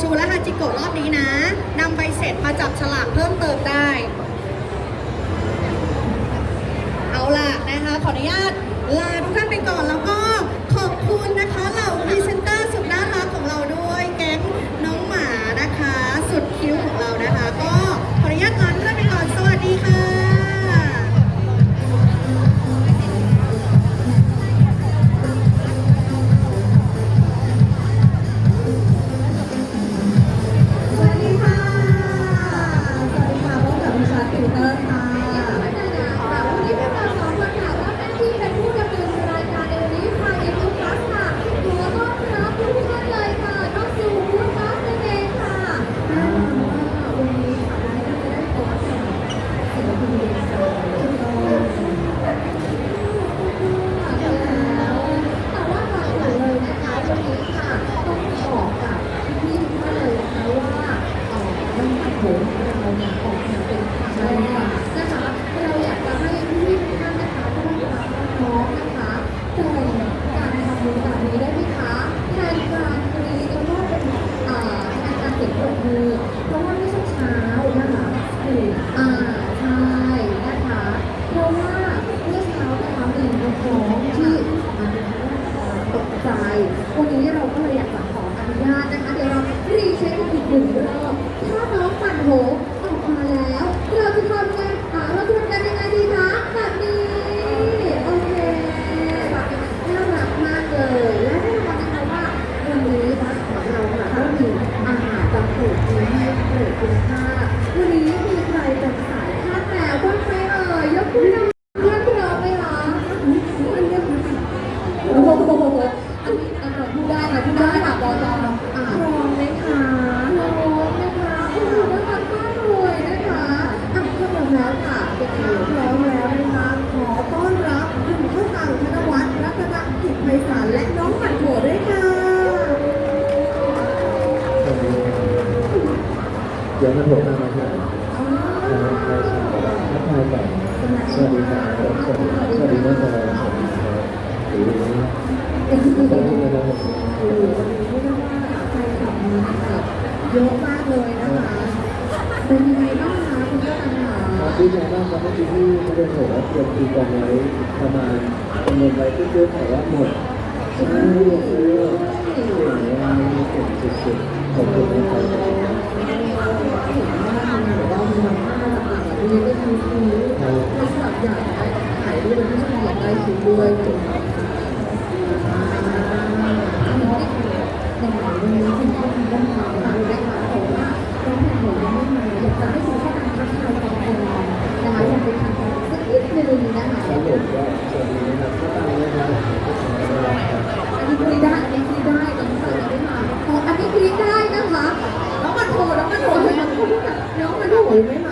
ชูและฮาจิโกะรอบนี้นะนำไปเสร็จมาจับฉลากเพิ่มเติมได้ เอาล่ะนะคะขออนุญาตลาทุกท่านไปก่อนแล้วก็ขอบคุณนะคะเหล่าพรีเซนเตอร์สุดน่ารักของเราด้วย แก๊งน้องหมานะคะ สุดคิ้วของ ผมเราอยากออกแบบเป็นอะไรนะคะเราอยากจะให้พี่ทุกท่านนะคะได้รับน้องนะคะแต่การทำบุญแบบนี้ได้ไหมคะแทนการกรีดแล้วก็เป็นนการเสียงปรบมือ Дякую. ระบบการเงินสวัสดีครับสวัสดีครับสวัสดีครับสวัสดีครับเยอะมากเลยนะคะเป็นยังไงบ้างคะคุณเจ้าค่ะดีใจมากครับเมื่อกี้ที่ไม่ได้โหเตรียมตีกองไว้ประมาณจำนวนไว้เพื่อแต่ว่าหมด ไม่มา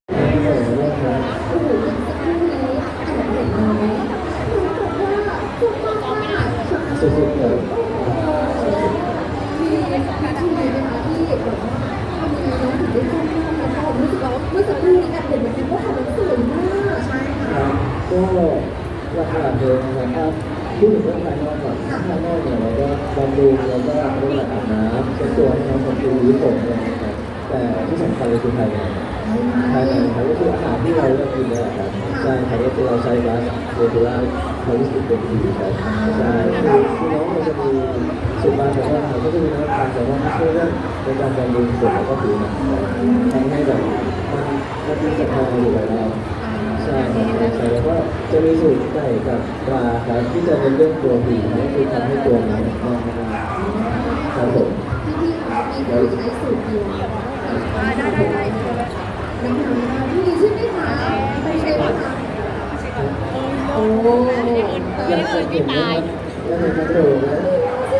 ครับใช่ครับก็คือเราใช้บัสเรเบล่าคาริสติกเป็นทีครับใช่คือน้องมันจะมีสุภาพแต่ว่าก็จะมีน้ำตาลแต่ว่าช่วยเรื่องในการบำรุงผิวแล้วก็ผิวหนัทำให้แบบมันมันมีะทานอยู่กับเราใช่ใช่แล้วก็จะมีสูตรไก่กับปลาครับที่จะเป็นเรื่องตัวผีนั่นคือทำให้ตัวมันนอนคบผมพี่ๆเขามีใช้สูรอยู่ได้ได้ได้ โอ้โหยังเกิดพี่ตายยังเกิดกระโดดนะ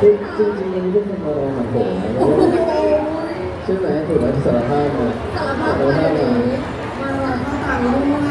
จริงจริงจริงยังเรื่องมารอหาผมใช่ไหมถูกไหมสารภาพมาสารภาพมาสารภาพมา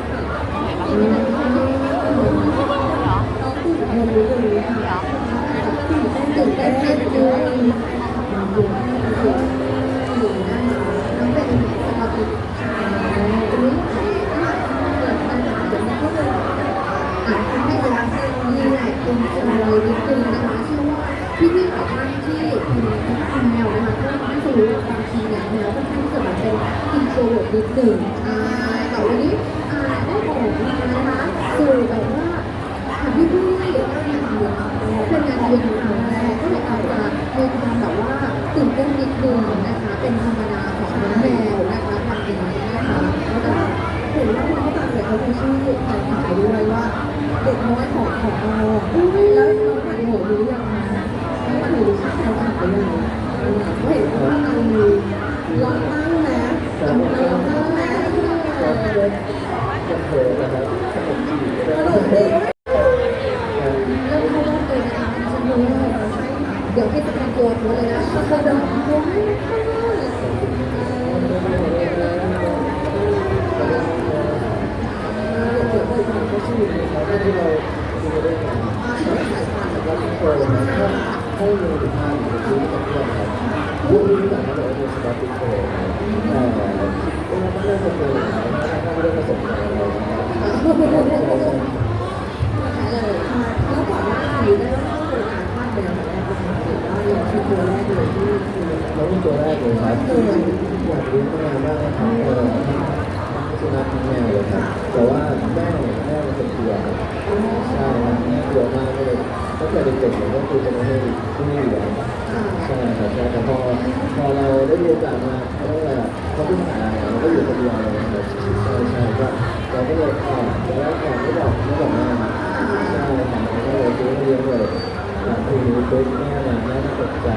รู้บางทีเนี่ยแมวค่อนข้างจะแบบเป็นอินโทรเวิร์ดนิดหนึ่งแต่วันนี้อ่าได้ออกมานะคะสู่แบบว่า ค่ะพี่พี่เป็นงานเรียนเป็นงานเรียนครั้งแรกก็เลยอาจจะมีความแบบว่าตื่นเต้นนิดนึงนะคะ เป็นธรรมดาของน้องแมวนะคะทำอย่างนี้นะคะแล้วก็เห็นว่าคุณพ่อตาเนี่ยเขามีชื่อแทนขายด้วยว่า เด็กน้อยของของเราแล้วน้องหมันหัวรู้ยังคะน้องหมันหัวรู้ชื่อแทนขายยังเขาเห็นว่าเรามีลองตั้งนะลองตั้งนะ ก็เล่น เป็นเธอนะครับขนมจีบก็ตลได้กดีเริ่มเข้าเลยนะคะดิฉันรู้ว่าใช่ค่ะเดี๋ยวให้สแกนตัวตัวเลยนะสแกนตัวให้ค่ะเดี๋ยวเดี๋ยวเดี๋ยวก็ชื่อนะครับที่เราดูได้นแล้วทุกคนถ้าให้ดูถึงห้าหรือซื้อกับเพื่อนครับรู้รู้จักเขาบอกว่าเป็นสปาร์ติโกแต่ก็ไม่ได้จะเจอถ้า ไม่ได้ประสบการณ์อะไรนะครับเลยแล้วก่อนหน้านี้ได้เข้าโครงการภาคเป็นอะไรแรกนะคะหรือว่าเราคือตัวแรกเลยที่คือน้องตัวแรกเลยครับที่อยากรู้มากมากนะครับเออสุนัขทั้งแมวเลยครับแต่ว่าแม่แม่เป็นกลัวใช่ครับแม่กลัวมากเลยตั้งแต่เด็กๆเลยก็คือจะไม่ให้ แม่มาแม่ก็ตกใจ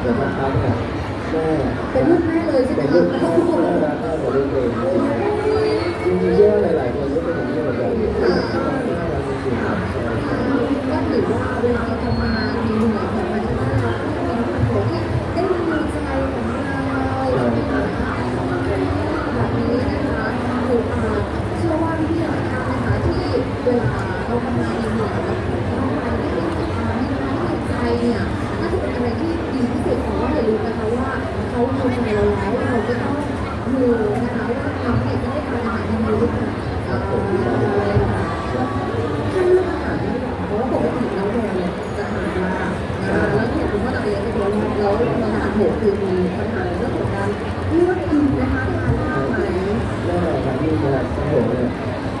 แต่สักพักเนี่ยแม่เป็นลูกแม่เลยใช่ไหมเป็นคะลูกแม่แม่รักมากกว่าลูกเองจริงๆเชื่อว่าหลายๆคนก็เป็นอย่างนี้เหมือนกันน่ารักจริงๆก็ถือว่าเวลาทำงานมีเหนื่อยแต่มันจะน่ารักเป็นคนที่ได้มีใจของเราแบบนี้นะคะคือเชื่อว่าพี่หลายท่านนะคะที่เวลาเราทำงานเหนื่อย เนี่ยน่าจะเป็นอะไรที่ดีที่สุดของว่าอย่าลืมนะคะว่าเขาดูใจเราแล้วเราก็ต้องดูนะคะว่าเราเนี่ยจะได้ทานอาหารดีหรือเปล่าถ้าเลือกอาหารดีกว่าเพราะว่าปกติแล้วเนี่ยจะทานยาแล้วเนี่ยคุณพ่อตาเองก็บอกว่าแล้วเราทานโหคือมีปัญหาเรื่องของการเลือกกินนะคะทานยากไหมแน่นอนครับที่นะครับผมเนี่ย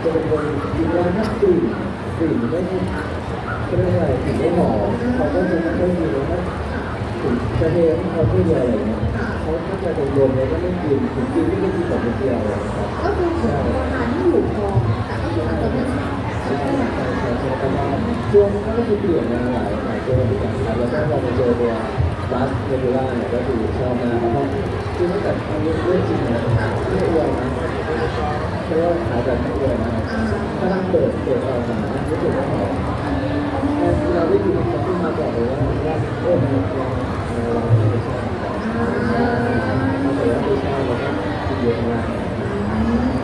จะเป็นคนกินแล้วถ้ากลิ่นกลิ่นไม่ใช่ เรียกว่าอะไรกลิ่นไม่หอมเขาก็จะไม่ค่อยกินแล้วถึงจะเทให้เขาพูดอะไรอย่เงี้ยเขาก็จะรวมๆแล้วก็ไม่กินถึงกินไม่ได้กินแบบเดียวเลยครับก็คือของทานที่อยู่พอแต่ก็คืออาจจะไม่ใช่ช่วงนั้นก็คือเปลี่ยนมาหลายหลายตัวเหมือนกันแล้วก็พอมาเจอตัวบัสเนบูล่าเนี่ยก็คือชอบมาเพราะ คือตั้งแต่ทำเรื่องจริงนะไม่อวยนะเพราะว่าขายแบบไม่อวยนะถ้าเราเปิดเปิดออกมารู้สึกว่าหอมเราได้ยินเขาพูดมาก่อนเลยว่าว่าโอ้มันยังเราไม่ใช่เราแต่ว่าไม่ใช่เราก็กินเยอะมาก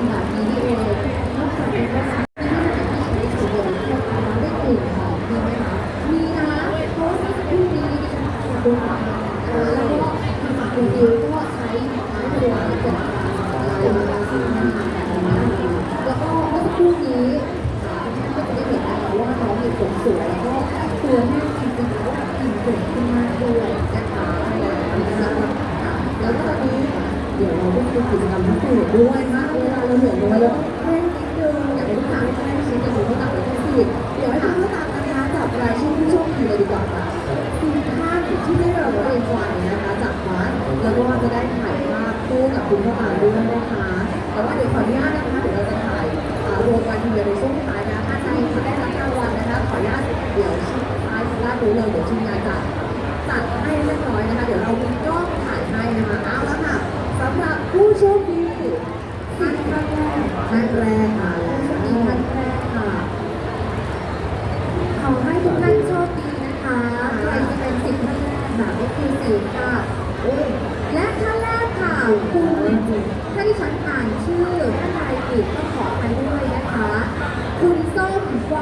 แบบนี้นี่เองนอกจากนี้ก็ส คุณเข้ามาด้วยนะคะแต่ว่าเดี๋ยวขออนุญาตนะคะเดี๋ยวเราจะถ่ายรวมกันทีเดียวในช่วงท้ายนะถ้าใครได้รับรางวัลนะคะขออนุญาตเดี๋ยวท้ายด้านรู้เลยเดี๋ยวทีมงานจะจัดให้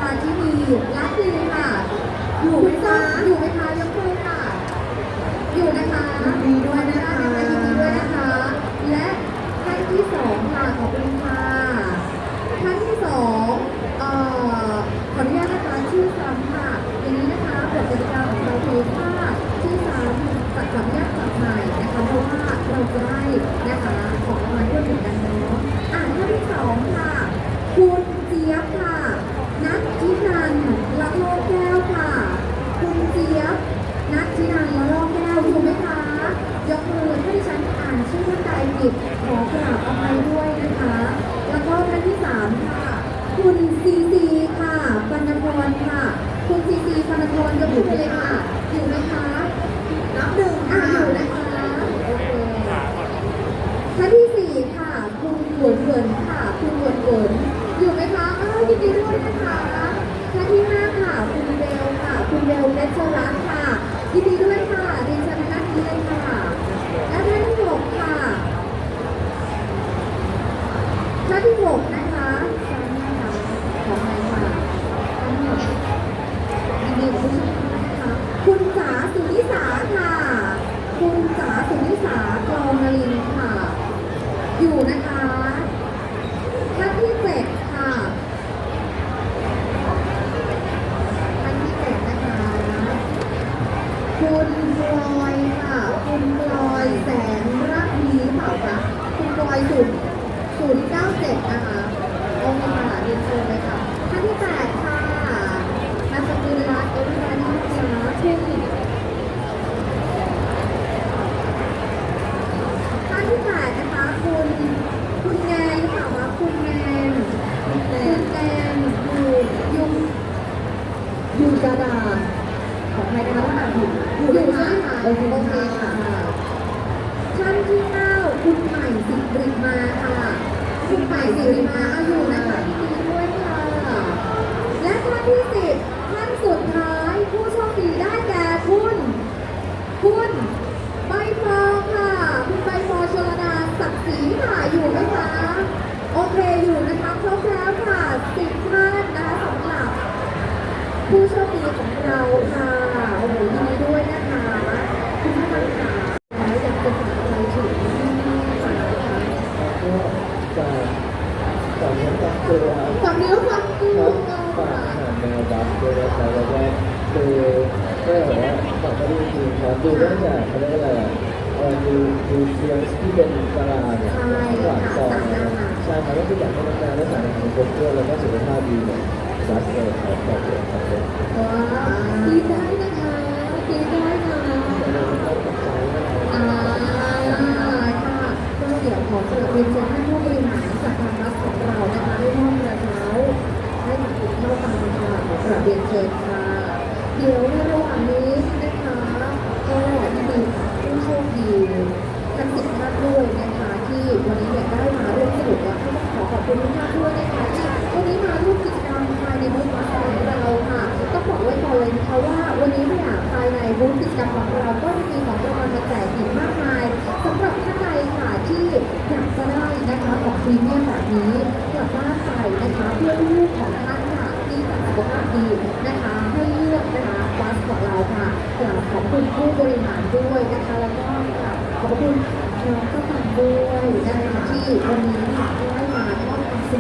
มาที่มีรักดีค่ะ อยู่ไหมคะอยู่ไหมคะยกมือค่ะ อยู่นะคะดีด้วย 097 นะคะโรงเรียนมหาวิทยาลัยเลยค่ะท่านที่แปดค่ะนามสกุลรัตน์เอวิรานินะชื่ ดูได้จากเขาเรียกอะไรดูดูเซียนที่เป็นตลาดตลาดต่อใช่ครับก็คืออยากให้นักการและสารของคนเพื่อนแล้วก็สุขภาพดีเนี่ยกเลยขอบคุณครับว้าวดีได้นะคะดีได้ค่ะอ่ค่ะก็เดี๋ยวขอเสนอเป็นเจ้าหน้าที่บริหารสถานรับของเรานะคะได้วยวมกระเช้าให้กับคุเข้าฟังค่ะขอปรียนเชิญค่ะเดี๋ยวในระหว่างนี้ คือทำสิทธิ์าพร่ว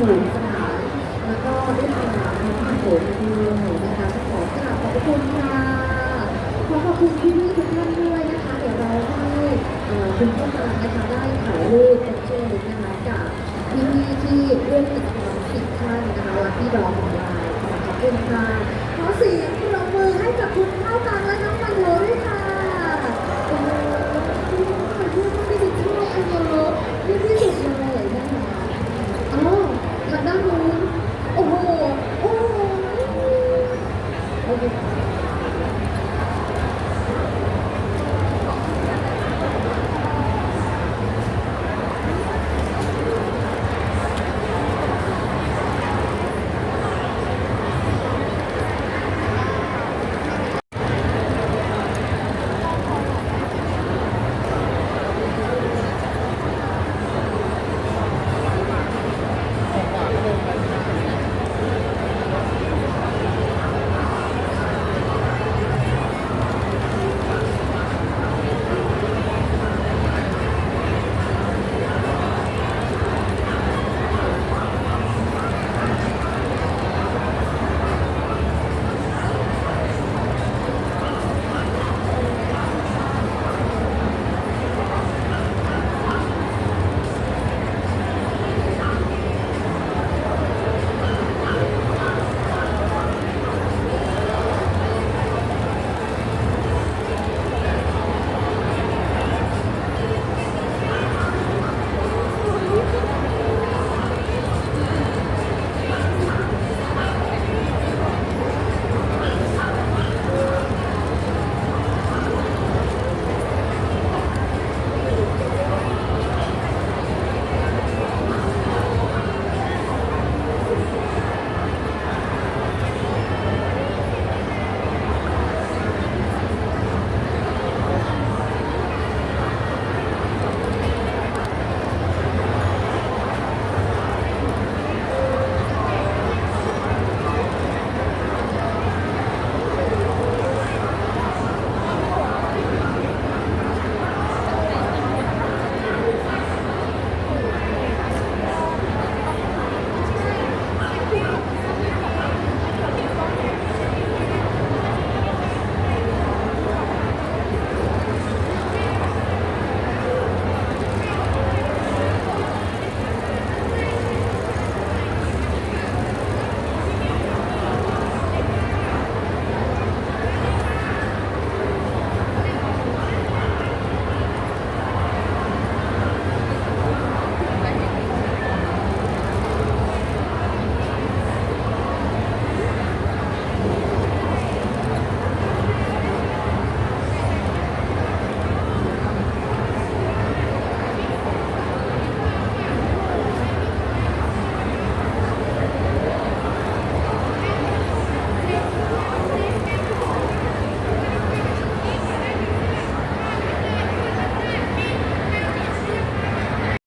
อยู่สถาแล้วก็ได้ทำงานทำโหดดีนะคะขอกราบขอบคุณค่ะขอขอบคุณที่ทุกท่านด้วยนะคะเดี๋ยวเราให้คุณผู้ฟังได้ถ่ายรูปกับเชิญนะคะกับที่นี่ที่ร่วมกิจกรรมสิบท่านนะคะและพี่ดองของเราขอบคุณค่ะขอสียงมือให้กับคุณข้าวตังและน้องมันโลด้วยค่ะที่ที่สุด Magandang huli.